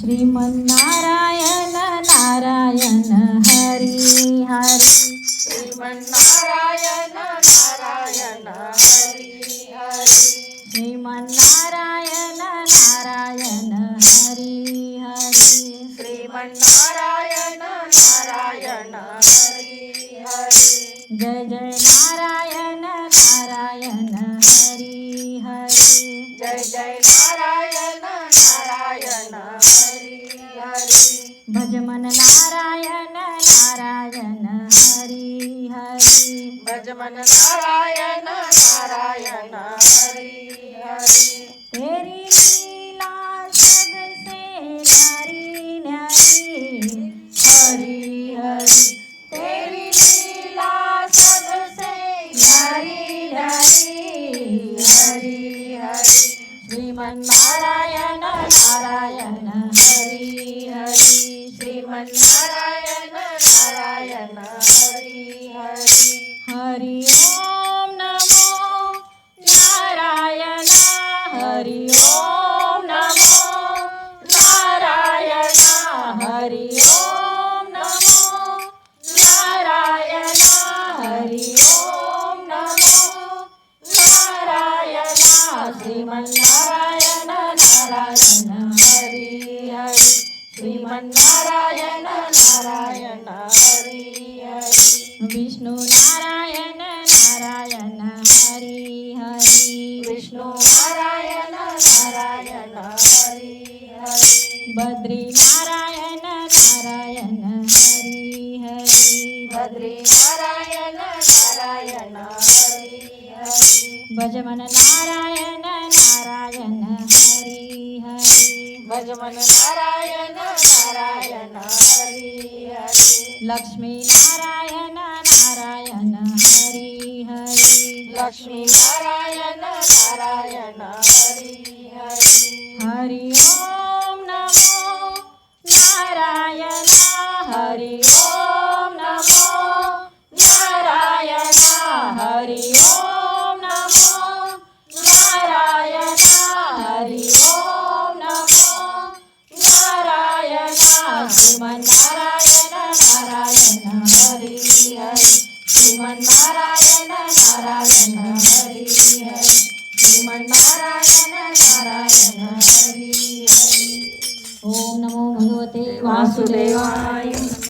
श्रीमन्नारायण नारायण हरी हरी। श्रीमन्नारायण नारायण हरी हरी। श्रीमन्नारायण नारायण हरी हरी। श्रीमन्नारायण नारायण हरी हरी। जय जय नारायण नारायण हरी हरी। जय जय नारायण नारायण हरी हरी. भजमन नारायण नारायण हरी हरी. भजमन नारायण नारायण हरी हरी. तेरी श्रीमन्नारायण नारायण हरी हरी श्रीमन्नारायण नारायण हरी हरी हरि ओम श्रीमन्नारायण नारायण हरी हरी. विष्णु नारायण नारायण हरि हरि. विष्णु नारायण नारायण हरी हरी. बद्री नारायण नारायण हरि हरि. बद्री नारायण नारायण हरी हरी. भजमन नारायण नारायण हरि हरि. भजमन नारायण नारायण हरी लक्ष्मी नारायण नारायण हरि हरि। लक्ष्मी नारायण नारायण हरी हरी। हरि ओम नमो नारायण हरि ओम नमो नारायण हरि श्रीमन्नारायण नारायण हरि हरि श्रीमन्नारायण नारायण हरि हरि श्रीमन्नारायण नारायण हरि हरि ओम नमो भगवते वासुदेवाय।